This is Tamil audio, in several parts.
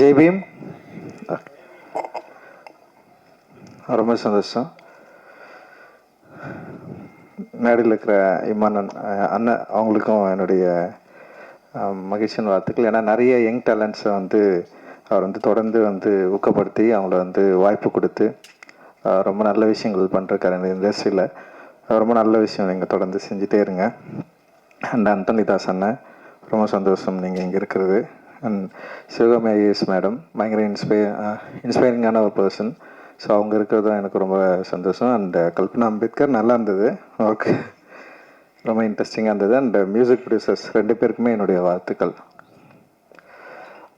ஜெய் பீம். ரொம்ப சந்தோஷம். மேடையில் இருக்கிற இமானன் அண்ணன் அவங்களுக்கும் என்னுடைய மகிழ்ச்சியின் மகிழ்ச்சியான வாழ்த்துக்கள். ஏன்னா நிறைய யங் டேலண்ட்ஸை வந்து அவர் வந்து தொடர்ந்து வந்து ஊக்கப்படுத்தி அவங்கள வந்து வாய்ப்பு கொடுத்து ரொம்ப நல்ல விஷயங்கள் பண்ணுறக்காரு இந்த இண்டஸ்ட்ரியில். ரொம்ப நல்ல விஷயம் நீங்கள் தொடர்ந்து செஞ்சுட்டே இருங்க. அண்ட் அந்தனி தாஸ் அண்ணன் ரொம்ப சந்தோஷம் நீங்கள் இங்கே இருக்கிறது. அண்ட் சிவகாமி ஐஏஎஸ் மேடம் பயங்கர இன்ஸ்பை இன்ஸ்பைரிங்கான ஒரு பர்சன் ஸோ அவங்க இருக்கிறது தான் எனக்கு ரொம்ப சந்தோஷம். அண்ட் கல்பனா அம்பேத்கர் நல்லா இருந்தது. ஓகே ரொம்ப இன்ட்ரெஸ்டிங்காக இருந்தது. அண்ட் மியூசிக் ப்ரொடியூசர்ஸ் ரெண்டு பேருக்குமே என்னுடைய வாழ்த்துக்கள்.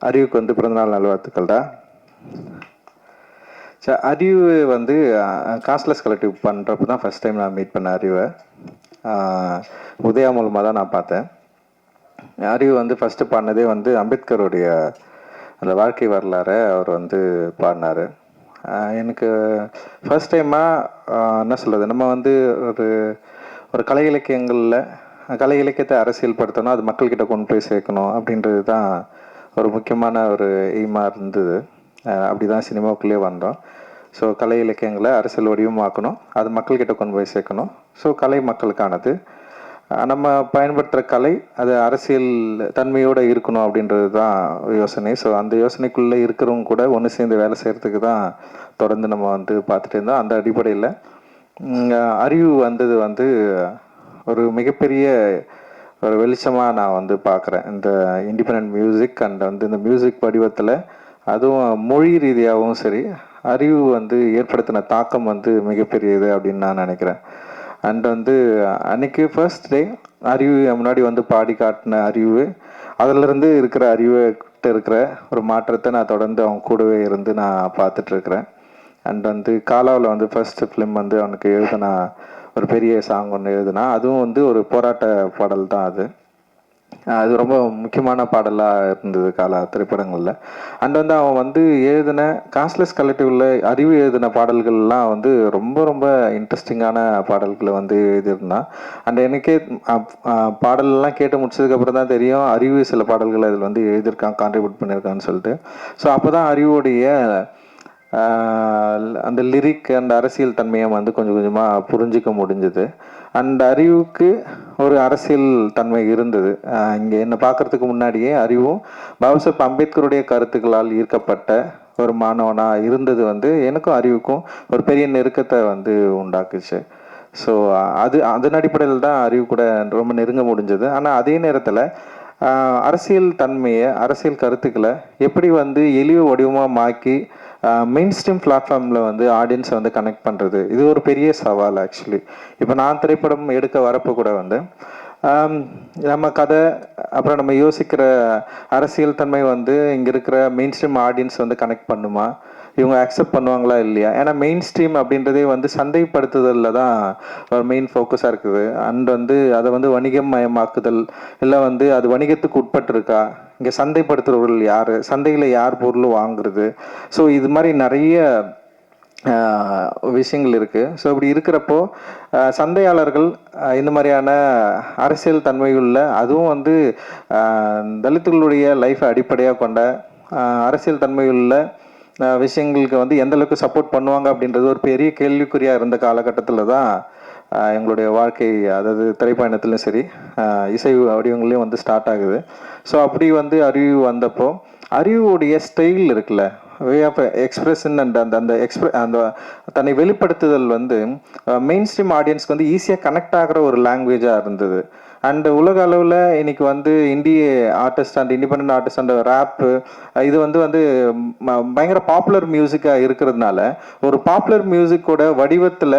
அறிவுக்கு வந்து பிறந்தநாள் நல்வாழ்த்துக்கள்டா ஸோ அறிவு வந்து காஸ்ட்லெஸ் கலெக்டிவ் பண்ணுறப்ப தான் ஃபஸ்ட் டைம் நான் மீட் பண்ண அறிவை உதயா மூலமாக தான் நான் பார்த்தேன். அறிவு வந்து ஃபஸ்ட்டு பாடினதே வந்து அம்பேத்கருடைய அந்த வாழ்க்கை வரலாறை அவர் வந்து பாடினார். எனக்கு ஃபஸ்ட் டைமாக என்ன சொல்கிறது நம்ம வந்து ஒரு ஒரு கலை இலக்கியங்களில் கலை இலக்கியத்தை அரசியல் படுத்தணும் அது மக்கள்கிட்ட கொண்டு போய் சேர்க்கணும் அப்படின்றது தான் ஒரு முக்கியமான ஒரு எய்மாக இருந்தது. அப்படி தான் சினிமாவுக்குள்ளேயே வந்தோம். ஸோ கலை இலக்கியங்களை அரசியல் வடிவமாக்கணும் அது மக்கள்கிட்ட கொண்டு போய் சேர்க்கணும். ஸோ கலை மக்களுக்கானது. நம்ம பயன்படுத்துகிற கலை அது அரசியல் தன்மையோடு இருக்கணும் அப்படின்றது தான் யோசனை. ஸோ அந்த யோசனைக்குள்ளே இருக்கிறவங்க கூட ஒன்று சேர்ந்து வேலை செய்கிறதுக்கு தான் தொடர்ந்து நம்ம வந்து பார்த்துட்டு இருந்தோம். அந்த அடிப்படையில் அறிவு வந்தது வந்து ஒரு மிகப்பெரிய ஒரு வெளிச்சமாக நான் வந்து பார்க்குறேன். இந்த இண்டிபெண்ட் மியூசிக் அண்ட் வந்து இந்த மியூசிக் வடிவத்தில் அதுவும் மொழி ரீதியாகவும் சரி அறிவு வந்து ஏற்படுத்தின தாக்கம் வந்து மிகப்பெரியது அப்படின்னு நான் நினைக்கிறேன். அண்ட் வந்து அன்னைக்கு ஃபர்ஸ்ட் டே அறிவு முன்னாடி வந்து பாடி காட்டின அறிவு அதிலிருந்து இருக்கிற அறிவுகிட்ட இருக்கிற ஒரு மாற்றத்தை நான் தொடர்ந்து அவங்க கூடவே இருந்து நான் பார்த்துட்ருக்குறேன். அண்ட் வந்து காலாவில் வந்து ஃபர்ஸ்ட் ஃபிலிம் வந்து அவனுக்கு எழுதினா ஒரு பெரிய சாங் ஒன்று எழுதுனா அதுவும் வந்து ஒரு போராட்ட பாடல் தான் அது. அது ரொம்ப முக்கியமான பாடலாக இருந்தது கால திரைப்படங்களில். அண்ட் வந்து அவன் வந்து எழுதின காஸ்ட்லெஸ் கலெக்டிவில் அறிவு எழுதின பாடல்கள்லாம் வந்து ரொம்ப ரொம்ப இன்ட்ரெஸ்டிங்கான பாடல்களை வந்து எழுதியிருந்தான். அண்ட் எனக்கே அஹ், பாடலெல்லாம் கேட்டு முடிச்சதுக்கப்புறம் தான் தெரியும் அறிவு சில பாடல்களை அதில் வந்து எழுதியிருக்கான் கான்ட்ரிபியூட் பண்ணியிருக்கான்னு சொல்லிட்டு. ஸோ அப்போ தான் அறிவுடைய அந்த லிரிக் அந்த அரசியல் தன்மையை வந்து கொஞ்சம் கொஞ்சமாக புரிஞ்சிக்க முடிஞ்சுது. அந்த அறிவுக்கு ஒரு அரசியல் தன்மை இருந்தது. இங்கே என்னை பார்க்கறதுக்கு முன்னாடியே அறிவும் பாபாசாஹிப் அம்பேத்கருடைய கருத்துக்களால் ஈர்க்கப்பட்ட ஒரு மாணவனாக இருந்தது வந்து எனக்கும் அறிவுக்கும் ஒரு பெரிய நெருக்கத்தை வந்து உண்டாக்குச்சு. ஸோ அது அதன் அடிப்படையில் தான் அறிவு கூட ரொம்ப நெருங்க முடிஞ்சது. ஆனால் அதே நேரத்தில் அரசியல் தன்மையை அரசியல் கருத்துக்களை எப்படி வந்து எளிய வடிவமாக மாக்கி மெயின் ஸ்ட்ரீம் பிளாட்ஃபார்மில் வந்து ஆடியன்ஸை வந்து கனெக்ட் பண்ணுறது இது ஒரு பெரிய சவால் ஆக்சுவலி இப்போ நான் திரைப்படம் எடுக்க வரப்போ கூட வந்து நம்ம கதை அப்புறம் நம்ம யோசிக்கிற அரசியல் தன்மை வந்து இங்கே இருக்கிற மெயின் ஸ்ட்ரீம் ஆடியன்ஸ் வந்து கனெக்ட் பண்ணுமா? இவங்க அக்செப்ட் பண்ணுவாங்களா இல்லையா? ஏன்னா மெயின் ஸ்ட்ரீம் அப்படின்றதே வந்து சந்தைப்படுத்துதலில் தான் ஒரு மெயின் ஃபோக்கஸாக இருக்குது. அண்ட் வந்து அதை வந்து வணிகம் மயமாக்குதல் இல்லை வந்து அது வணிகத்துக்கு உட்பட்டிருக்கா? இங்கே சந்தைப்படுத்துகிறவர்கள் யார்? சந்தையில் யார் பொருள் வாங்குறது? ஸோ இது மாதிரி நிறைய விஷயங்கள் இருக்குது ஸோ இப்படி இருக்கிறப்போ சந்தையாளர்கள் இந்த மாதிரியான அரசியல் தன்மையுள்ள அதுவும் வந்து தலித்துகளுடைய லைஃப்பை அடிப்படையாக கொண்ட அரசியல் தன்மையுள்ள விஷயங்களுக்கு வந்து எந்த அளவுக்கு சப்போர்ட் பண்ணுவாங்க அப்படின்றது ஒரு பெரிய கேள்விக்குறியாக இருந்த காலகட்டத்தில் தான் எங்களுடைய வாழ்க்கை அதாவது திரைப்பயணத்துலையும் சரி இசை வடிவங்களையும் வந்து ஸ்டார்ட் ஆகுது. ஸோ அப்படி வந்து அறிவு வந்தப்போ அறிவுடைய ஸ்டைல் இருக்குல்ல வே ஆஃப் எக்ஸ்பிரஷன் அண்ட் அந்த அந்த எக்ஸ்பிர அந்த தன்னை வெளிப்படுத்துதல் வந்து மெயின் ஸ்ட்ரீம் ஆடியன்ஸ்க்கு வந்து ஈஸியாக கனெக்ட் ஆகிற ஒரு லாங்குவேஜாக இருந்தது. அண்ட் உலக அளவில் இன்னைக்கு வந்து இந்திய artist and independent artist and rap இது வந்து வந்து பயங்கர பாப்புலர் மியூசிக்காக இருக்கிறதுனால ஒரு பாப்புலர் மியூசிக்கோட வடிவத்தில்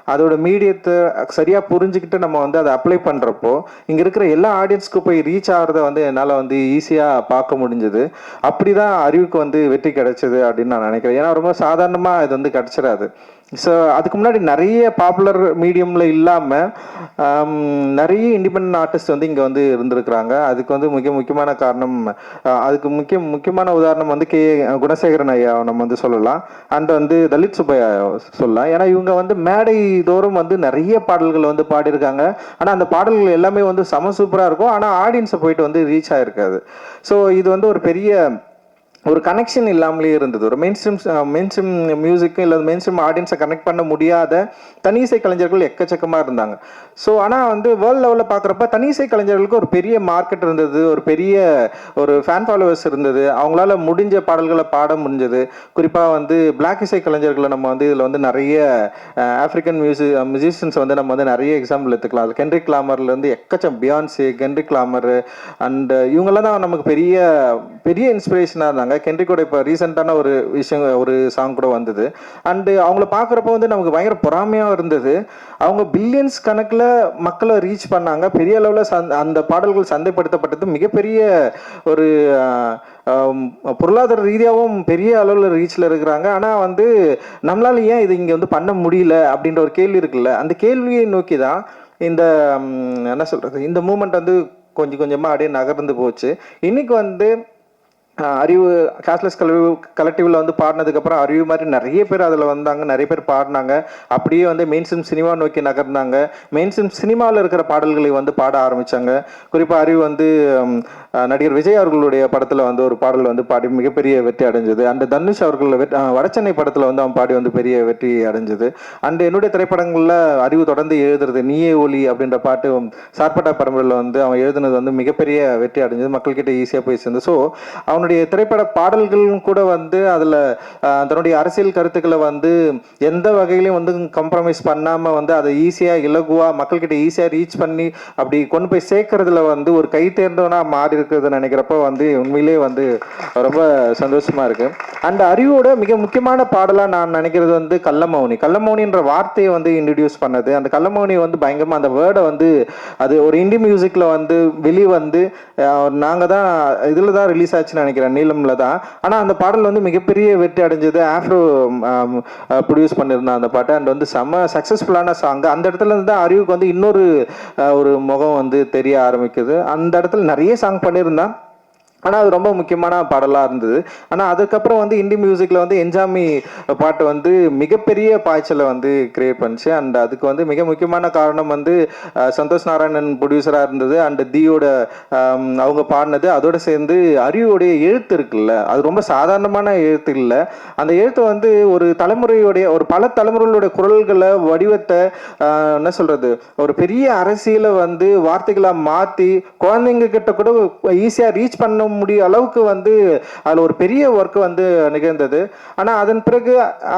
அதோட மீடியத்தை சரியாக புரிஞ்சுக்கிட்டு நம்ம வந்து அதை அப்ளை பண்ணுறப்போ இங்கே இருக்கிற எல்லா ஆடியன்ஸ்க்கு போய் ரீச் ஆகிறத வந்து என்னால் வந்து ஈஸியாக பார்க்க முடிஞ்சது. அப்படி தான் அறிவுக்கு வந்து வெற்றி கிடைச்சது அப்படின்னு நான் நினைக்கிறேன். ஏன்னா ரொம்ப சாதாரணமாக இது வந்து கிடைச்சிடாது. ஸோ அதுக்கு முன்னாடி நிறைய பாப்புலர் மீடியமில் இல்லாமல் நிறைய இண்டிபெண்ட் ஆர்டிஸ்ட் வந்து இங்கே வந்து இருந்திருக்கிறாங்க. அதுக்கு வந்து மிக முக்கியமான காரணம் அதுக்கு முக்கிய முக்கியமான உதாரணம் வந்து கே குணசேகரன் ஐயா நம்ம வந்து சொல்லலாம். அண்ட் வந்து தலித் சுப்பையா சொல்லலாம். ஏன்னா இவங்க வந்து மேடை தோறும் வந்து நிறைய பாடல்கள் வந்து பாடியிருக்காங்க. ஆனால் அந்த பாடல்கள் எல்லாமே வந்து செம சூப்பராக இருக்கும். ஆனால் ஆடியன்ஸை போயிட்டு வந்து ரீச் ஆகிருக்காது ஸோ இது வந்து ஒரு பெரிய ஒரு கனெக்ஷன் இல்லாமலே இருந்தது. ஒரு மெயின் ஸ்ட்ரீம் மெயின் ஸ்ட்ரீம் மியூசிக்கு இல்லை மெயின் ஸ்ட்ரீம் ஆடியன்ஸை கனெக்ட் பண்ண முடியாத தனிசை கலைஞர்கள் எக்கச்சக்கமாக இருந்தாங்க. ஸோ ஆனால் வந்து வேர்ல்ட் லெவலில் பார்க்குறப்ப தனிசை கலைஞர்களுக்கு ஒரு பெரிய மார்க்கெட் இருந்தது. ஒரு பெரிய ஒரு ஃபேன் ஃபாலோவர்ஸ் இருந்தது. அவங்களால முடிஞ்ச பாடல்களை பாட முடிஞ்சது. குறிப்பாக வந்து பிளாக் இசை கலைஞர்களை நம்ம வந்து இதில் வந்து நிறைய ஆஃப்ரிக்கன் மியூசி மியூசிஷியன்ஸ் வந்து நம்ம வந்து நிறைய எக்ஸாம்பிள் எடுத்துக்கலாம். அது கென்ரிக் கிளாமர்லேருந்து எக்கச்சம் பியான்சி கென்ரிக் கிளாமர் அண்ட் இவங்கெல்லாம் தான் நமக்கு பெரிய பெரிய இன்ஸ்பிரேஷனாக இருந்தாங்க. கென்ரிக்கோட இப்போ ரீசெண்டான ஒரு விஷயம் ஒரு சாங் கூட வந்தது. அண்டு அவங்கள பார்க்குறப்ப வந்து நமக்கு பயங்கர பொறாமையாக இருந்தது. அவங்க பில்லியன்ஸ் கணக்கில் மக்களை ரீச் பண்ணாங்க. பெரிய அளவில் சந் அந்த பாடல்கள் சந்தைப்படுத்தப்பட்டது. மிகப்பெரிய ஒரு பொருளாதார ரீதியாகவும் பெரிய அளவில் ரீச்சில் இருக்கிறாங்க. ஆனால் வந்து நம்மளால் ஏன் இது இங்கே வந்து பண்ண முடியல அப்படின்ற ஒரு கேள்வி இருக்குல்ல? அந்த கேள்வியை நோக்கி தான் இந்த என்ன சொல்கிறது இந்த மூமெண்ட் வந்து கொஞ்சம் கொஞ்சமாக அப்படியே நகர்ந்து போச்சு. இன்னைக்கு வந்து அறிவு கேஷ்லெஸ் கல்வி கலெக்டிவில் வந்து பாடினதுக்கப்புறம் அறிவு மாதிரி நிறைய பேர் அதில் வந்தாங்க. நிறைய பேர் பாடினாங்க. அப்படியே வந்து மெயின் ஸ்ட்ரீம் சினிமா நோக்கி நகர்ந்தாங்க. மெயின் ஸ்ட்ரீம் சினிமாவில் இருக்கிற பாடல்களை வந்து பாட ஆரம்பித்தாங்க குறிப்பாக அறிவு வந்து நடிகர் விஜய் அவர்களுடைய படத்தில் வந்து ஒரு பாடல் வந்து பாடி மிகப்பெரிய வெற்றி அடைஞ்சது. அண்ட் தனுஷ் அவர்கள் வெற்றி ஆஹ் படத்தில் வந்து அவன் பாடி வந்து பெரிய வெற்றி அடைஞ்சது. அண்ட் என்னுடைய திரைப்படங்களில் அறிவு தொடர்ந்து எழுதுறது நீயே ஒலி அப்படின்ற பாட்டு சார்பட்டா பரம்பரையில் வந்து அவன் எழுதுனது வந்து மிகப்பெரிய வெற்றி அடைஞ்சது. மக்கள்கிட்ட ஈஸியாக போய் சேர்ந்து ஸோ அவனுடைய திரைப்பட பாடல்களும் கூட வந்து அதில் தன்னுடைய அரசியல் கருத்துக்களை வந்து எந்த வகையிலையும் வந்து கம்ப்ரமைஸ் பண்ணாமல் வந்து அதை ஈஸியாக இலகுவாக மக்கள்கிட்ட ஈஸியாக ரீச் பண்ணி அப்படி கொண்டு போய் சேர்க்கறதுல வந்து ஒரு கை தேர்ந்தவனாக மாறி இருக்கிறது நினைக்கிறப்ப வந்து உண்மையிலே வந்து ரொம்ப சந்தோஷமாக இருக்குது அண்ட் அறிவோட மிக முக்கியமான பாடலாக நான் நினைக்கிறது வந்து கள்ளமௌனி. கள்ளமௌனின்ற வார்த்தையை வந்து இன்ட்ரடியூஸ் பண்ணது. அந்த கள்ளமௌனி வந்து பயங்கரமாக அந்த வேர்டை வந்து அது ஒரு இந்தி மியூசிக்கில் வந்து வெளியே வந்து நாங்கள் தான் இதில் தான் ரிலீஸ் ஆச்சுன்னு நினைக்கிறேன். நீளமில் தான். ஆனால் அந்த பாடல் வந்து மிகப்பெரிய வெற்றி அடைஞ்சது. ஆஃப்ரோ ப்ரொடியூஸ் பண்ணியிருந்தான் அந்த பாட்டு. அண்ட் வந்து செம்ம சக்ஸஸ்ஃபுல்லான சாங் அந்த இடத்துல இருந்து தான் அறிவுக்கு வந்து இன்னொரு ஒரு முகம் வந்து தெரிய ஆரம்பிக்குது. அந்த இடத்துல நிறைய சாங் பண்ணியிருந்தான். ஆனால் அது ரொம்ப முக்கியமான பாடலாக இருந்தது. ஆனால் அதுக்கப்புறம் வந்து இந்தி மியூசிக்கில் வந்து என்ஜாமி பாட்டு வந்து மிகப்பெரிய பாய்ச்சலை வந்து கிரியேட் பண்ணுச்சு. அண்ட் அதுக்கு வந்து மிக முக்கியமான காரணம் வந்து சந்தோஷ் நாராயணன் ப்ரொடியூசராக இருந்தது. அண்ட் தியோட அவங்க பாடினது. அதோட சேர்ந்து அறிவுடைய எழுத்து இருக்குல்ல அது ரொம்ப சாதாரணமான எழுத்து இல்லை. அந்த எழுத்து வந்து ஒரு தலைமுறையுடைய ஒரு பல தலைமுறைகளுடைய குரல்களை வடிவத்தை என்ன சொல்கிறது ஒரு பெரிய அரசியலை வந்து வார்த்தைகளாக மாற்றி குழந்தைங்க கிட்ட கூட ஈஸியாக ரீச் பண்ண முடிய அளவுக்கு வந்து அதில் ஒரு பெரிய ஒர்க் வந்து நிகழ்ந்தது. ஆனால் அதன் பிறகு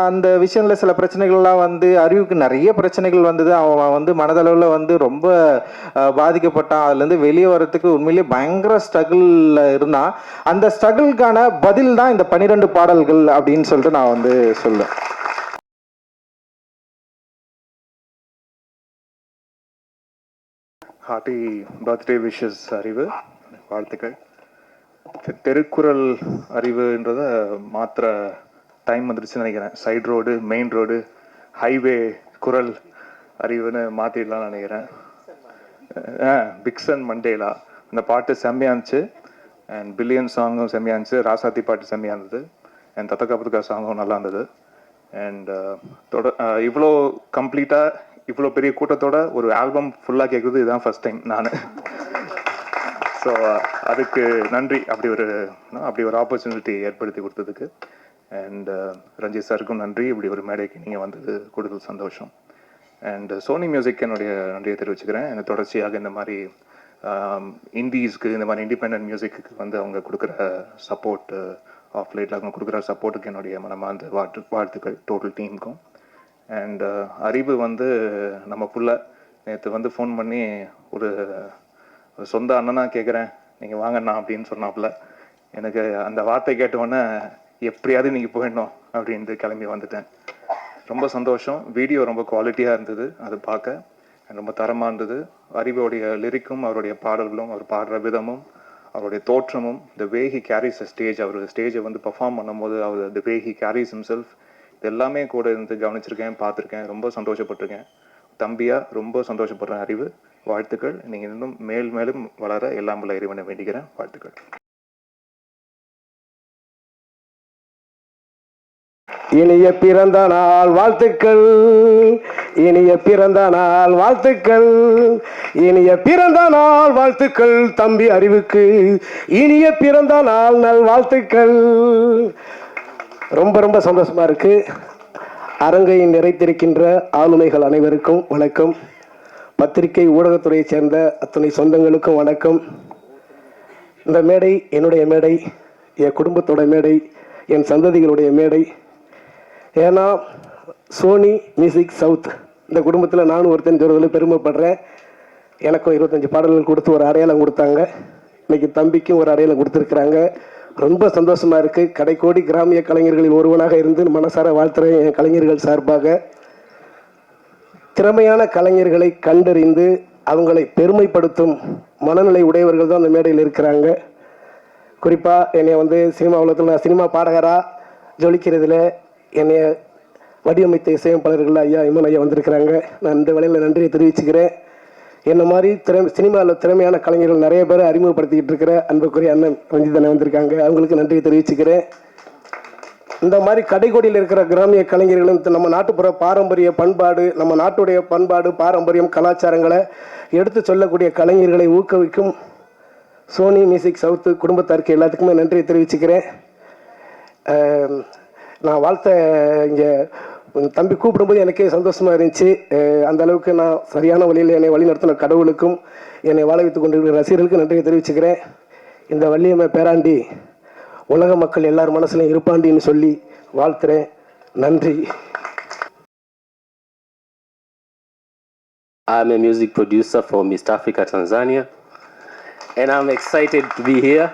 அந்த விஷயங்களில் சில பிரச்சனைகள்லாம் வந்து அறிவுக்கு நிறைய பிரச்சனைகள் வந்தது. அவன் வந்து மனதளவில் வந்து ரொம்ப பாதிக்கப்பட்டான். அதுலேருந்து வெளியே வர்றதுக்கு உண்மையிலேயே பயங்கர ஸ்ட்ரகிளில் இருந்தான். அந்த ஸ்ட்ரகிளுக்கான பதில் தான் இந்த பன்னிரெண்டு பாடல்கள் அப்படின்னு சொல்லிட்டு நான் வந்து சொல்லுவேன் ஹாப்பி பர்த்டே விஷஸ் அறிவு வாழ்த்துக்கள். திருக்குறள் அறிவுன்றத மாத்திர டைம் வந்துருச்சுன்னு நினைக்கிறேன். Side road main road highway குரல் அறிவுன்னு மாற்றிடலாம்னு நினைக்கிறேன். ஆ பிக்சன் மண்டேலா அந்த பாட்டு செம்மையா இருந்துச்சு. அண்ட் பில்லியன் சாங்கும் செம்மையா இருந்துச்சு. ராசாத்தி பாட்டு செம்மையா இருந்தது. அண்ட் தத்தக்கா சாங்கும் நல்லா இருந்தது. அண்ட் தொட இவ்வளோ கம்ப்ளீட்டாக இவ்வளோ பெரிய கூட்டத்தோட ஒரு ஆல்பம் ஃபுல்லாக கேட்குறது இதுதான் ஃபர்ஸ்ட் டைம் நான். ஸோ uh, அதுக்கு நன்றி. அப்படி ஒரு அப்படி ஒரு ஆப்பர்ச்சுனிட்டி ஏற்படுத்தி கொடுத்ததுக்கு. அண்ட் uh, ரஞ்சித் சாருக்கும் நன்றி. இப்படி ஒரு மேடைக்கு நீங்கள் வந்தது கூடுதல் சந்தோஷம். அண்ட் சோனி மியூசிக் என்னுடைய நன்றியை தெரிவிச்சுக்கிறேன். எனக்கு தொடர்ச்சியாக இந்த மாதிரி இண்டீஸ்க்கு இந்த மாதிரி இண்டிபெண்ட் மியூசிக்கு வந்து அவங்க கொடுக்குற சப்போர்ட் ஆஃப் லைட்டில் அவங்க கொடுக்குற சப்போர்ட்டுக்கு என்னுடைய மனமார்ந்த வாழ்த்து வாழ்த்துக்கள் டோட்டல் டீமுக்கும் அண்ட் அறிவு வந்து நம்ம புள்ள நேற்று வந்து ஃபோன் பண்ணி ஒரு சொந்த அண்ணனா கேட்குறேன் நீங்கள் வாங்கண்ணா அப்படின்னு சொன்னாப்புல. எனக்கு அந்த வார்த்தை கேட்டவுடனே எப்படியாவது நீங்கள் போயிடணும் அப்படின்ட்டு கிளம்பி வந்துட்டேன். ரொம்ப சந்தோஷம். வீடியோ ரொம்ப குவாலிட்டியாக இருந்தது. அது பார்க்க. ரொம்ப தரமாக இருந்தது. அறிவோடைய லிரிக்கும் அவருடைய பாடல்களும் அவர் பாடுற விதமும் அவருடைய தோற்றமும் the way he carries a stage அவர் ஸ்டேஜை வந்து பெர்ஃபார்ம் பண்ணும்போது அவர் the way he carries himself இது எல்லாமே கூட இருந்து கவனிச்சிருக்கேன் பார்த்துருக்கேன். ரொம்ப சந்தோஷப்பட்டிருக்கேன். தம்பியாக ரொம்ப சந்தோஷப்படுறேன் அறிவு. வாழ்த்துக்கள். நீங்கள் இன்னும் மேல் மேலும் வளர எல்லாம் உள்ள இறைவனை வேண்டிக்கிறேன் வாழ்த்துக்கள். இனிய பிறந்த நாள் வாழ்த்துக்கள். இனிய பிறந்த நாள் வாழ்த்துக்கள். இனிய பிறந்த நாள் வாழ்த்துக்கள் தம்பி அறிவுக்கு. இனிய பிறந்த நாள் நல் வாழ்த்துக்கள் ரொம்ப ரொம்ப சந்தோஷமா இருக்கு. அரங்கை நிறைத்திருக்கின்ற ஆளுமைகள் அனைவருக்கும் வணக்கம். பத்திரிகை ஊடகத்துறையைச் சேர்ந்த அத்தனை சொந்தங்களுக்கும் வணக்கம். இந்த மேடை என்னுடைய மேடை என் குடும்பத்தோட மேடை என் சந்ததிகளுடைய மேடை. ஏன்னா சோனி மியூசிக் சவுத் இந்த குடும்பத்தில் நானும் ஒருத்தன் சொல்வதில் பெருமைப்படுறேன். எனக்கும் இருபத்தஞ்சி பாடல்கள் கொடுத்து ஒரு அடையாளம் கொடுத்தாங்க. இன்றைக்கி தம்பிக்கும் ஒரு அடையாளம் கொடுத்துருக்குறாங்க. ரொம்ப சந்தோஷமாக இருக்குது கடைக்கோடி கிராமிய கலைஞர்களில் ஒருவனாக இருந்து மனசார வாழ்த்துறேன் என் கலைஞர்கள் சார்பாக. திறமையான கலைஞர்களை கண்டறிந்து அவங்களை பெருமைப்படுத்தும் மனநிலை உடையவர்கள் தான் அந்த மேடையில் இருக்கிறாங்க. குறிப்பாக என்னை வந்து சினிமா உலகத்தில் நான் சினிமா பாடகராக ஜொலிக்கிறதுல என்னை வடிவமைத்த இசையமைப்பாளர்கள் ஐயா இமன் ஐயா வந்திருக்கிறாங்க. நான் இந்த வேலையில் நன்றியை தெரிவிச்சுக்கிறேன். என்ன மாதிரி திற சினிமாவில் திறமையான கலைஞர்கள் நிறைய பேரை அறிமுகப்படுத்திக்கிட்டு இருக்கிற அன்புக்குரிய அண்ணன் ரஞ்சித் அண்ணன் வந்திருக்காங்க. அவங்களுக்கு நன்றியை தெரிவிச்சுக்கிறேன். இந்த மாதிரி கடைக்கோடியில் இருக்கிற கிராமிய கலைஞர்களும் நம்ம நாட்டுப்புற பாரம்பரிய பண்பாடு நம்ம நாட்டுடைய பண்பாடு பாரம்பரியம் கலாச்சாரங்களை எடுத்து சொல்லக்கூடிய கலைஞர்களை ஊக்குவிக்கும் சோனி மியூசிக் சவுத்து குடும்பத்தாருக்கு எல்லாத்துக்குமே நன்றியை தெரிவிச்சுக்கிறேன். நான் வாழ்த்த இங்கே தம்பி கூப்பிடும்போது எனக்கே சந்தோஷமாக இருந்துச்சு. அந்த அளவுக்கு நான் சரியான வழியில் என்னை வழிநடத்தின கடவுளுக்கும் என்னை வாழ வைத்துக் கொண்டிருக்கிற ரசிகர்களுக்கும் நன்றியை தெரிவிச்சுக்கிறேன். இந்த வள்ளியம்மை பேராண்டி உலக மக்கள் எல்லார் மனசுலையும் இருப்பாண்டின்னு சொல்லி வாழ்த்துறேன் நன்றி I'm a music producer from East Africa, Tanzania, and I'm excited to be here.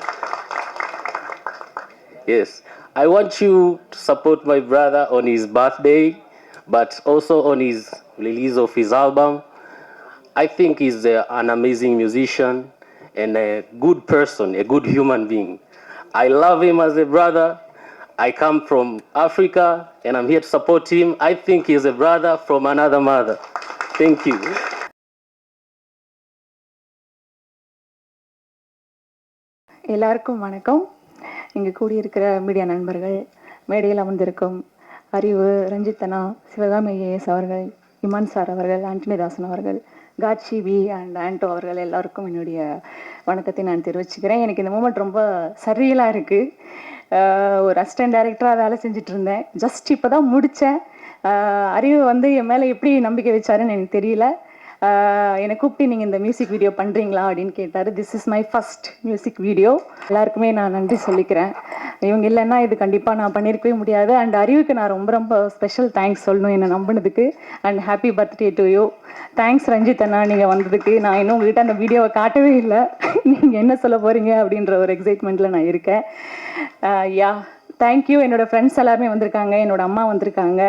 Yes, I want you to support my brother on his birthday, but also on his release of his album. I think he's uh, an amazing musician and a good person, a good human being. I love him as a brother. I come from Africa and I'm here to support him. I think he's a brother from another mother. Thank you. எல்லாருக்கும் வணக்கம் இங்கே கூடியிருக்கிற மீடியா நண்பர்கள் மேடையில் அமர்ந்திருக்கும் அறிவு ரஞ்சித்தனா சிவகாமி ஏஎஸ் அவர்கள் இமான் சார் அவர்கள் ஆண்டனிதாசன் அவர்கள் காட்சி வி அண்ட் ஆண்டோ அவர்கள் எல்லாருக்கும் என்னுடைய வணக்கத்தை நான் தெரிவிச்சுக்கிறேன். எனக்கு இந்த மூமெண்ட் ரொம்ப சரியலாக இருக்குது ஒரு அசிஸ்டன்ட் டைரக்டராக வேலை செஞ்சுட்டு இருந்தேன். ஜஸ்ட் இப்போ தான் முடித்தேன் அறிவு வந்து என் மேலே எப்படி நம்பிக்கை வச்சாருன்னு எனக்கு தெரியல. என்னை கூப்பிட்டு நீங்கள் இந்த மியூசிக் வீடியோ பண்ணுறீங்களா அப்படின்னு கேட்டார். This is my first music video எல்லாருக்குமே நான் நன்றி சொல்லிக்கிறேன். இவங்க இல்லைன்னா இது கண்டிப்பாக நான் பண்ணியிருக்கவே முடியாது. அண்ட் அறிவுக்கு நான் ரொம்ப ரொம்ப ஸ்பெஷல் தேங்க்ஸ் சொல்லணும் என்னை நம்பினதுக்கு. And happy birthday to you thanks Ranjith அண்ணா நீங்கள் வந்ததுக்கு. நான் இன்னும் உங்கள்கிட்ட அந்த வீடியோவை காட்டவே இல்லை. நீங்கள் என்ன சொல்ல போகிறீங்க அப்படின்ற ஒரு எக்ஸைட்மெண்ட்டில் நான் இருக்கேன். யா தேங்க்யூ என்னோட ஃப்ரெண்ட்ஸ் எல்லாருமே வந்திருக்காங்க. என்னோட அம்மா வந்திருக்காங்க.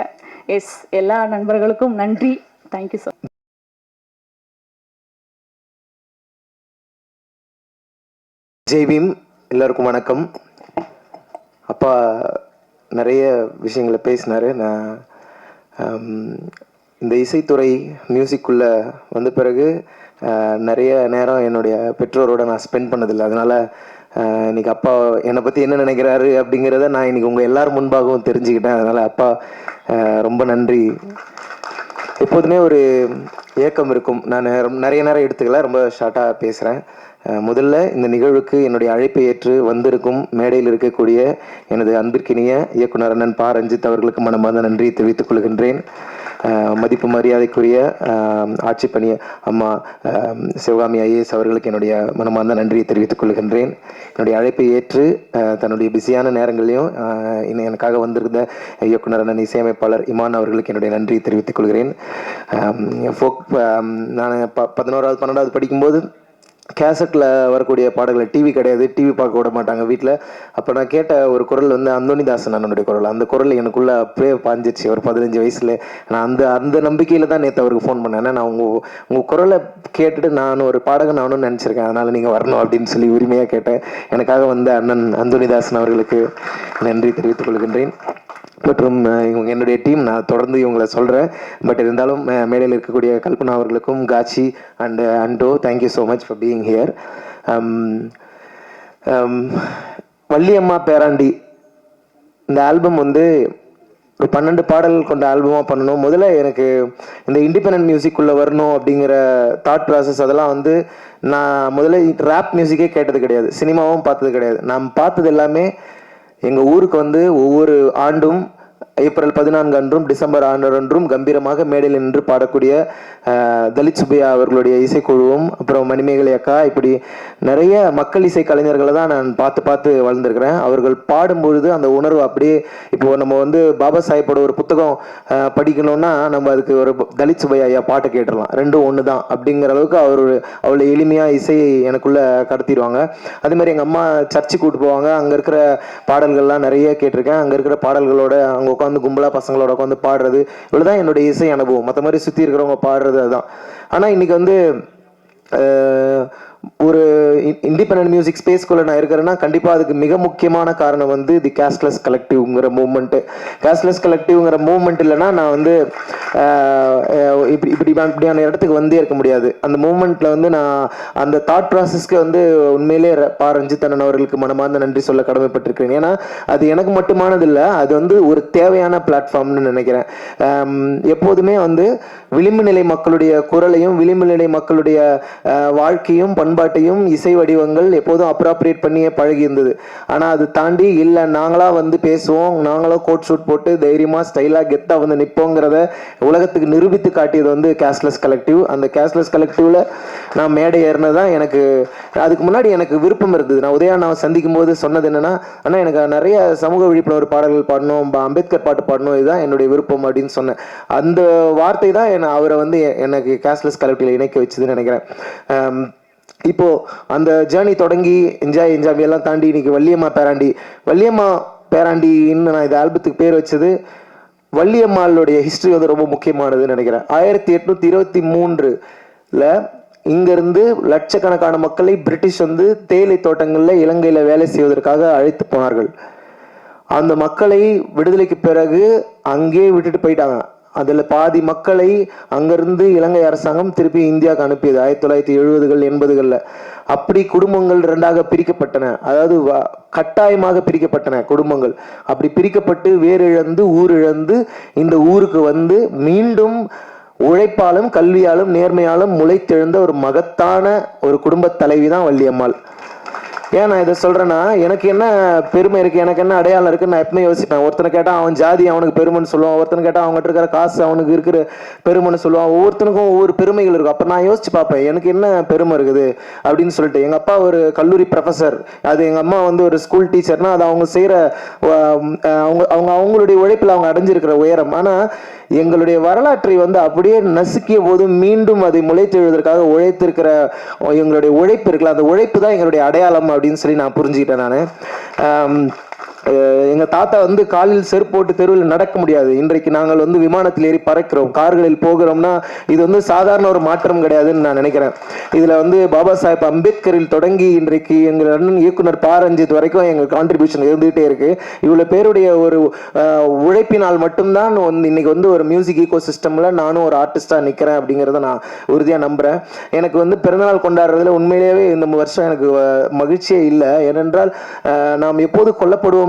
எஸ் எல்லா நண்பர்களுக்கும் நன்றி. தேங்க்யூ ஸோ ஜெய் பீம் எல்லாருக்கும் வணக்கம். அப்பா நிறைய விஷயங்களை பேசினார். நான் இந்த இசைத்துறை மியூசிக்குள்ளே வந்த பிறகு நிறைய நேரம் என்னுடைய பெற்றோரோட நான் ஸ்பெண்ட் பண்ணதில்லை. அதனால் இன்றைக்கி இன்னைக்கு அப்பா என்னை பற்றி என்ன நினைக்கிறாரு அப்படிங்கிறத நான் இன்னைக்கு உங்கள் எல்லோரும் முன்பாகவும் தெரிஞ்சுக்கிட்டேன். அதனால் அப்பா ரொம்ப நன்றி. எப்போதுமே ஒரு ஏக்கம் இருக்கும். நான் நிறைய நேரம் எடுத்துக்கல ரொம்ப ஷார்ட்டாக பேசுகிறேன் முதல்ல இந்த நிகழ்வுக்கு என்னுடைய அழைப்பை ஏற்று வந்திருக்கும் மேடையில் இருக்கக்கூடிய எனது அன்பிற்கினிய இயக்குனர் அண்ணன் பா. ரஞ்சித் அவர்களுக்கு மனமார்ந்த நன்றியை தெரிவித்துக் கொள்கின்றேன். மதிப்பு மரியாதைக்குரிய அஹ், ஆட்சி அம்மா சிவகாமி ஐஏஎஸ் அவர்களுக்கு என்னுடைய மனமார்ந்த நன்றியை தெரிவித்துக் கொள்கின்றேன். என்னுடைய அழைப்பை ஏற்று தன்னுடைய பிஸியான நேரங்களையும் இன்னும் எனக்காக வந்திருந்த இயக்குனர் அண்ணன் இசையமைப்பாளர் இமான் அவர்களுக்கு என்னுடைய நன்றியை தெரிவித்துக் கொள்கிறேன். ஃபோக் நான் ப பதினோராவது பன்னெண்டாவது படிக்கும்போது கேசட்டில் வரக்கூடிய பாடல்கள் டிவி கிடையாது டிவி பார்க்க விட மாட்டாங்க வீட்டில் அப்போ நான் கேட்ட ஒரு குரல் வந்து அந்தோனிதாசன் அண்ணனுடைய குரல். அந்த குரல் எனக்குள்ளே அப்படியே பாஞ்சிருச்சு ஒரு பதினஞ்சு வயசுல நான் அந்த அந்த நம்பிக்கையில் தான் நேற்று அவருக்கு ஃபோன் பண்ணேன். நான் உங்கள் உங்கள் குரலை கேட்டுட்டு நான் ஒரு பாடகன் ஆகணும்னு நினச்சிருக்கேன். அதனால் நீங்கள் வரணும் அப்படின்னு சொல்லி உரிமையாக கேட்டேன். எனக்காக வந்த அண்ணன் அந்தோனிதாசன் அவர்களுக்கு நன்றி தெரிவித்துக் கொள்கின்றேன். மற்றும் இவங்க என்னுடைய டீம். நான் தொடர்ந்து இவங்களை சொல்கிறேன் பட் இருந்தாலும் மேடையில் இருக்கக்கூடிய கல்பனா அவர்களுக்கும் காட்சி and Anto thank you so much for being here Valliyamma Peraandi. இந்த ஆல்பம் வந்து ஒரு பன்னெண்டு பாடல்கள் கொண்ட ஆல்பமாக பண்ணணும். முதல்ல எனக்கு இந்த இண்டிபெண்ட் மியூசிக்குள்ளே வரணும் அப்படிங்கிற தாட் ப்ராசஸ் அதெல்லாம் வந்து நான் முதல்ல ரேப் மியூசிக்கே கேட்டது கிடையாது. சினிமாவும் பார்த்தது கிடையாது. நான் பார்த்தது எல்லாமே எங்கள் ஊருக்கு வந்து ஒவ்வொரு ஆண்டும் ஏப்ரல் பதினான்கு அன்றும் டிசம்பர் ஆண்டு அன்றும் கம்பீரமாக மேடையில் நின்று பாடக்கூடிய தலித் சுப்பையா அவர்களுடைய இசைக்குழுவும் அப்புறம் மணிமேகலை அக்கா இப்படி நிறைய மக்கள் இசை கலைஞர்களை தான் நான் பார்த்து பார்த்து வளர்ந்துருக்கிறேன். அவர்கள் பாடும்பொழுது அந்த உணர்வு அப்படியே இப்போ நம்ம வந்து பாபா சாஹிப்போட ஒரு புத்தகம் படிக்கணும்னா நம்ம அதுக்கு ஒரு தலித் சுபை ஐயா பாட்டை கேட்டுடலாம். ரெண்டும் ஒன்று தான். அப்படிங்கிற அளவுக்கு அவர் அவ்வளோ எளிமையாக இசையை எனக்குள்ள கடத்திடுவாங்க. அதே மாதிரி எங்கள் அம்மா சர்ச்சுக்கு கூட்டு போவாங்க. அங்கே இருக்கிற பாடல்கள்லாம் நிறைய கேட்டிருக்கேன். அங்கே இருக்கிற பாடல்களோட அங்கே உட்காந்து கும்பலாக பசங்களோட உட்காந்து பாடுறது இவ்வளோதான் என்னுடைய இசை அனுபவம். மற்ற மாதிரி சுற்றி இருக்கிறவங்க பாடுறது அதுதான். ஆனால் இன்னைக்கு வந்து ஒரு இண்டிபெண்ட் மியூசிக் ஸ்பேஸ்குள்ளே நான் இருக்கிறேன்னா கண்டிப்பாக அதுக்கு மிக முக்கியமான காரணம் வந்து தி கேஷ்லெஸ் கலெக்டிவ்ங்கிற மூவ்மெண்ட்டு கேஷ்லெஸ் கலெக்டிவ்ங்கிற மூவ்மெண்ட் இல்லைன்னா நான் வந்து இப்படி இப்படி இப்படியான இடத்துக்கு வந்தே இருக்க முடியாது. அந்த மூமெண்ட்டில் வந்து நான் அந்த தாட் ப்ராசஸ்க்கு வந்து உண்மையிலே ர- பா. ரஞ்சித்தனன் அவர்களுக்கு மனமார்ந்த நன்றி சொல்ல கடமைப்பட்டிருக்கிறேன். ஏன்னா அது எனக்கு மட்டுமானது இல்லை அது வந்து ஒரு தேவையான பிளாட்ஃபார்ம்னு நினைக்கிறேன். எப்போதுமே வந்து விளிம்பு நிலை மக்களுடைய குரலையும் விளிம்பு நிலை மக்களுடைய வாழ்க்கையும் வாழ்க்கையும் பண்பாட்டையும் இசை வடிவங்கள் எப்போதும் அப்ராப்ரியேட் பண்ணியே பழகி இருந்தது ஆனால் அது தாண்டி இல்லை நாங்களாக வந்து பேசுவோம் நாங்களாக கோட் ஷூட் போட்டு தைரியமாக ஸ்டைலாக கெத்தாக வந்து நிற்போங்கிறத உலகத்துக்கு நிரூபித்து காட்டியது வந்து கேஷ்லெஸ் கலெக்டிவ் அந்த கேஷ்லெஸ் கலெக்டிவில் நான் மேடை ஏறினது தான் எனக்கு அதுக்கு முன்னாடி எனக்கு விருப்பம் இருந்தது. நான் உதயா சந்திக்கும் போது சொன்னது என்னென்னா ஆனால் எனக்கு நிறைய சமூக விழிப்புணர்வு பாடல்கள் பாடணும் அம்பேத்கர் பாட்டு பாடணும் இதுதான் என்னுடைய விருப்பம் அப்படின்னு சொன்னேன். அந்த வார்த்தை தான் என்னை அவரை வந்து எனக்கு கேஷ்லெஸ் கலெக்டிவில் இணைக்க வச்சதுன்னு நினைக்கிறேன். இப்போது அந்த ஜேர்னி தொடங்கி என்ஜாய் என்ஜாய் எல்லாம் தாண்டி இன்னைக்கு வள்ளியம்மா பேராண்டி. வள்ளியம்மா பேராண்டின்னு நான் இந்த ஆல்பத்துக்கு பேர் வச்சது வள்ளியம்மாளுடைய ஹிஸ்ட்ரி வந்து ரொம்ப முக்கியமானதுன்னு நினைக்கிறேன். ஆயிரத்தி எட்நூத்தி இருபத்தி மூன்றுல இங்கிருந்து லட்சக்கணக்கான மக்களை பிரிட்டிஷ் வந்து தேயிலை தோட்டங்களில் இலங்கையில் வேலை செய்வதற்காக அழைத்து போனார்கள். அந்த மக்களை விடுதலைக்கு பிறகு அங்கேயே விட்டுட்டு போயிட்டாங்க. அதில் பாதி மக்களை அங்கிருந்து இலங்கை அரசாங்கம் திருப்பி இந்தியாவுக்கு அனுப்பியது. ஆயிரத்தி தொள்ளாயிரத்தி எழுபதுகள் எண்பதுகளில். அப்படி குடும்பங்கள் ரெண்டாக பிரிக்கப்பட்டன. அதாவது வ- கட்டாயமாக பிரிக்கப்பட்டன குடும்பங்கள். அப்படி பிரிக்கப்பட்டு வேர் இழந்து ஊர் இழந்து இந்த ஊருக்கு வந்து மீண்டும் உழைப்பாலும் கல்வியாலும் நேர்மையாலும் முளைத்தெழுந்த ஒரு மகத்தான ஒரு குடும்பத் தலைவி தான் வள்ளியம்மாள். ஏன் நான் இதை சொல்கிறேன்னா எனக்கு என்ன பெருமை இருக்குது எனக்கு என்ன அடையாளம் இருக்குன்னு நான் எப்பவுமே யோசிப்பேன். ஒருத்தனை கேட்டால் அவன் ஜாதி அவனுக்கு பெருமைன்னு சொல்லுவான். ஒருத்தனை கேட்டால் அவங்ககிட்ட இருக்கிற காசு அவனுக்கு இருக்கிற பெருமைன்னு சொல்லுவான். ஒவ்வொருத்தனுக்கும் ஒவ்வொரு பெருமைகள் இருக்கும். அப்போ நான் யோசிச்சு பார்ப்பேன் எனக்கு என்ன பெருமை இருக்குது அப்படின்னு சொல்லிட்டு. எங்கள் அப்பா ஒரு கல்லூரி ப்ரொஃபசர் அது எங்கள் அம்மா வந்து ஒரு ஸ்கூல் டீச்சர்னா அது அவங்க செய்கிற அவங்க அவங்க அவங்களுடைய உழைப்பில் அவங்க அடைஞ்சிருக்கிற உயரம். ஆனால் எங்களுடைய வரலாற்றை வந்து அப்படியே நசுக்கிய போது மீண்டும் அதை முளைத்தெழுவதற்காக உழைத்திருக்கிற எங்களுடைய உழைப்பு இருக்குல்ல அந்த உழைப்பு தான் எங்களுடைய அடையாளம் அப்படின்னு சொல்லி நான் புரிஞ்சுக்கிட்டேன் நான். எங்க தாத்தா வந்து காலில் செருப்பு போட்டு தெருவில் நடக்க முடியாது. இன்றைக்கு நாங்கள் வந்து விமானத்தில் ஏறி பறக்கிறோம். கார்களில் போகிறோம்னா இது வந்து சாதாரண ஒரு மாற்றம் கிடையாதுன்னு நான் நினைக்கிறேன். இதுல வந்து பாபா சாஹேப் அம்பேத்கரில் தொடங்கி இன்றைக்கு எங்கள் அண்ணன் இயக்குனர் பாரஞ்சித் வரைக்கும் எங்கள் கான்ட்ரிபியூஷன் இருந்துகிட்டே இருக்கு. இவ்வளவு பேருடைய ஒரு உழைப்பினால் மட்டும்தான் வந்து இன்னைக்கு வந்து ஒரு மியூசிக் ஈகோ சிஸ்டம்ல நானும் ஒரு ஆர்டிஸ்டா நிக்கிறேன் அப்படிங்கிறத நான் உறுதியா நம்புறேன். எனக்கு வந்து பிறந்தநாள் கொண்டாடுறதுல உண்மையிலேயே இந்த வருஷம் எனக்கு மகிழ்ச்சியே இல்லை. ஏனென்றால் நாம் எப்போது கொல்லப்படுவோம்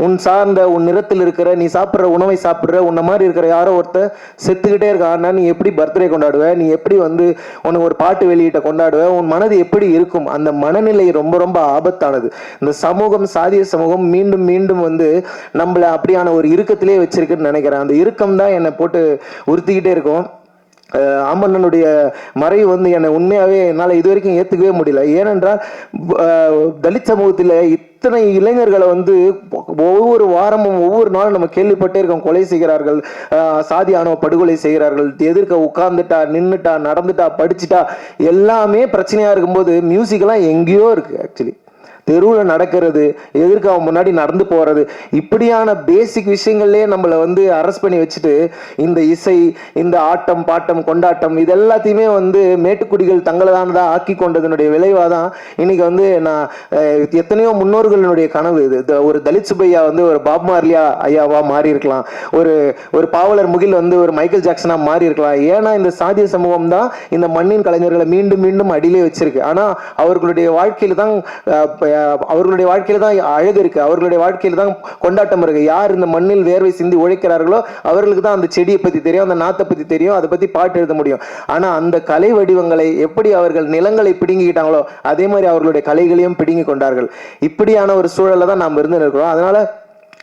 உன் சார்ந்த உன் நிறத்தில் இருக்கிற நீ சாப்பிட்ற உணவை சாப்பிட்ற உன்ன மாதிரி இருக்கிற யாரோ ஒருத்தர் செத்துக்கிட்டே இருக்கான்னா நீ எப்படி பர்த்டே கொண்டாடுவ? நீ எப்படி வந்து உனக்கு ஒரு பாட்டு வெளியிட்ட கொண்டாடுவ? உன் மனது எப்படி இருக்கும்? அந்த மனநிலை ரொம்ப ரொம்ப ஆபத்தானது. இந்த சமூகம் சாதிய சமூகம் மீண்டும் மீண்டும் வந்து நம்மளை அப்படியான ஒரு இறுக்கத்திலே வச்சிருக்குன்னு நினைக்கிறேன். அந்த இறுக்கம் தான் என்னை போட்டு உறுத்திக்கிட்டே இருக்கும். அஹ் ஆமண்ணனுடைய மறைவு வந்து என்னை உண்மையாகவே என்னால் இது வரைக்கும் ஏற்றுக்கவே முடியல. ஏனென்றால் தலித் சமூகத்தில் இத்தனை இளைஞர்களை வந்து ஒவ்வொரு வாரமும் ஒவ்வொரு நாளும் நம்ம கேள்விப்பட்டே இருக்கோம். கொலை செய்கிறார்கள் அஹ் சாதி ஆணவ படுகொலை செய்கிறார்கள் எதிர்க்க உட்கார்ந்துட்டா நின்றுட்டா நடந்துட்டா படிச்சுட்டா எல்லாமே பிரச்சனையாக இருக்கும்போது மியூசிக்கெல்லாம் எங்கேயோ இருக்குது ஆக்சுவலி தெருவில் நடக்கிறது எதிர்க்க அவன் முன்னாடி நடந்து போகிறது இப்படியான பேசிக் விஷயங்கள்லேயே நம்மளை வந்து அரெஸ்ட் பண்ணி வச்சுட்டு இந்த இசை இந்த ஆட்டம் பாட்டம் கொண்டாட்டம் இது எல்லாத்தையுமே வந்து மேட்டுக்குடிகள் தங்களதானதாக ஆக்கி கொண்டதனுடைய விளைவாக தான் இன்னைக்கு வந்து நான் எத்தனையோ முன்னோர்களுடைய கனவு இது. த- ஒரு தலித் சுப்பையா வந்து ஒரு பாப் மார்லியா ஐயாவா மாறி இருக்கலாம் ஒரு ஒரு பாவலர் முகில் வந்து ஒரு மைக்கேல் ஜாக்சனாக மாறி இருக்கலாம் ஏன்னா இந்த சாதிய சமூகம் தான் இந்த மண்ணின் கலைஞர்களை மீண்டும் மீண்டும் அடியிலே வச்சிருக்கு. ஆனால் அவர்களுடைய வாழ்க்கையில் தான் அவர்களுடைய வாழ்க்கையில தான் அழகு இருக்கு. அவர்களுடைய வாழ்க்கையில தான் கொண்டாட்டம் இருக்கு. யார் இந்த மண்ணில் வேர்வை சிந்தி உழைக்கிறார்களோ அவர்களுக்கு தான் அந்த செடியை பத்தி தெரியும் அந்த நாத்தை பத்தி தெரியும் அதை பத்தி பாட்டு எழுத முடியும். ஆனா அந்த கலை வடிவங்களை எப்படி அவர்கள் நிலங்களை பிடுங்கிக்கிட்டாங்களோ அதே மாதிரி அவர்களுடைய கலைகளையும் பிடுங்கி கொண்டார்கள். இப்படியான ஒரு சூழல்ல தான் நாம் இருந்து இருக்கிறோம் அதனால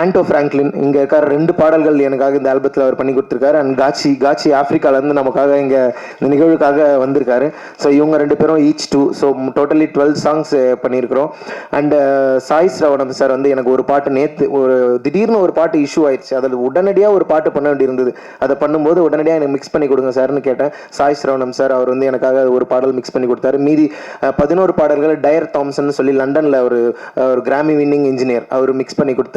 ஆண்டோ ஃப்ராங்க்லின் இங்கே இருக்கிற ரெண்டு பாடல்கள் எனக்காக இந்த ஆல்பத்தில் அவர் பண்ணி கொடுத்துருக்காரு. அண்ட் காட்சி காட்சி ஆஃப்ரிக்காலேருந்து நமக்காக இங்கே இந்த நிகழ்வுக்காக வந்திருக்காரு. ஸோ இவங்க ரெண்டு பேரும் each two so totally twelve songs பண்ணியிருக்கிறோம். அண்ட் சாய் ஸ்ரவணம் சார் வந்து எனக்கு ஒரு பாட்டு நேற்று ஒரு திடீர்னு ஒரு பாட்டு இஷ்யூ ஆயிடுச்சு. அதில் உடனடியாக ஒரு பாட்டு பண்ண வேண்டியிருந்தது. அதை பண்ணும்போது உடனடியாக எனக்கு மிக்ஸ் பண்ணி கொடுங்க சார்னு கேட்டேன். சாய் ஸ்ரவணம் சார் அவர் வந்து எனக்காக ஒரு பாடல் மிக்ஸ் பண்ணி கொடுத்தாரு. மீதி பதினோரு பாடல்கள் டயர் தாம்சன் சொல்லி லண்டனில் ஒரு ஒரு கிராமி வின்னிங் இன்ஜினியர் அவர் மிக்ஸ் பண்ணி கொடுத்தாரு.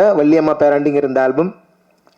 வள்ளியம்மா பேராண்டிங்கிற இந்த ஆல்பம்.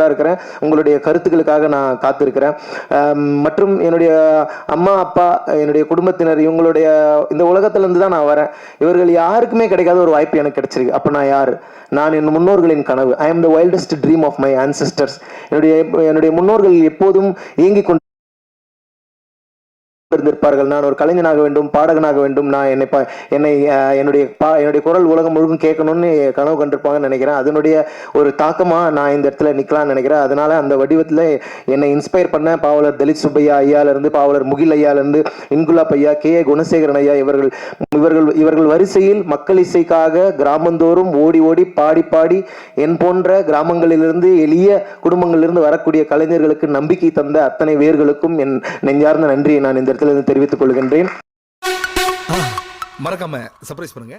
இருக்கிறேன். உங்களுடைய கருத்துக்களுக்காக நான் காத்திருக்கிறேன். மற்றும் என்னுடைய அம்மா அப்பா என்னுடைய குடும்பத்தினர் இவங்களுடைய இந்த உலகத்திலேருந்து தான் நான் வரேன். இவர்கள் யாருக்குமே கிடைக்காத ஒரு வாய்ப்பு எனக்கு கிடைச்சிருக்கு. அப்போ நான் யார்? நான் என் முன்னோர்களின் கனவு. I am the wildest dream of my ancestors என்னுடைய என்னுடைய முன்னோர்கள் எப்போதும் இயங்கிக் கொண்டு இருந்திருப்பார்கள் நான் ஒரு கலைஞனாக வேண்டும் பாடகனாக வேண்டும். நான் என்னை என்னை என்னுடைய பா என்னுடைய குரல் உலகம் முழுக்கும் கேட்கணும்னு கனவு கண்டிருப்பாங்கன்னு நினைக்கிறேன். அதனுடைய ஒரு தாக்கமாக நான் இந்த இடத்துல நிக்கலாம்னு நினைக்கிறேன். அதனால அந்த வடிவத்தில் என்னை இன்ஸ்பயர் பண்ண பாவலர் தலித் சுப்பையா ஐயால இருந்து பாவலர் முகில் ஐயாலேருந்து இன்குலாப் ஐயா கே ஏ குணசேகரன் ஐயா இவர்கள் இவர்கள் இவர்கள் வரிசையில் மக்கள் இசைக்காக கிராமந்தோறும் ஓடி ஓடி பாடி பாடி என் போன்ற கிராமங்களிலிருந்து எளிய குடும்பங்களிலிருந்து வரக்கூடிய கலைஞர்களுக்கு நம்பிக்கை தந்த அத்தனை வேர்களுக்கும் என் நெஞ்சார்ந்த நன்றியை நான் இந்த இடத்துல இருந்து தெரிவித்துக் கொள்கின்றேன். மறக்காம சர்ப்ரைஸ் பண்ணுங்க.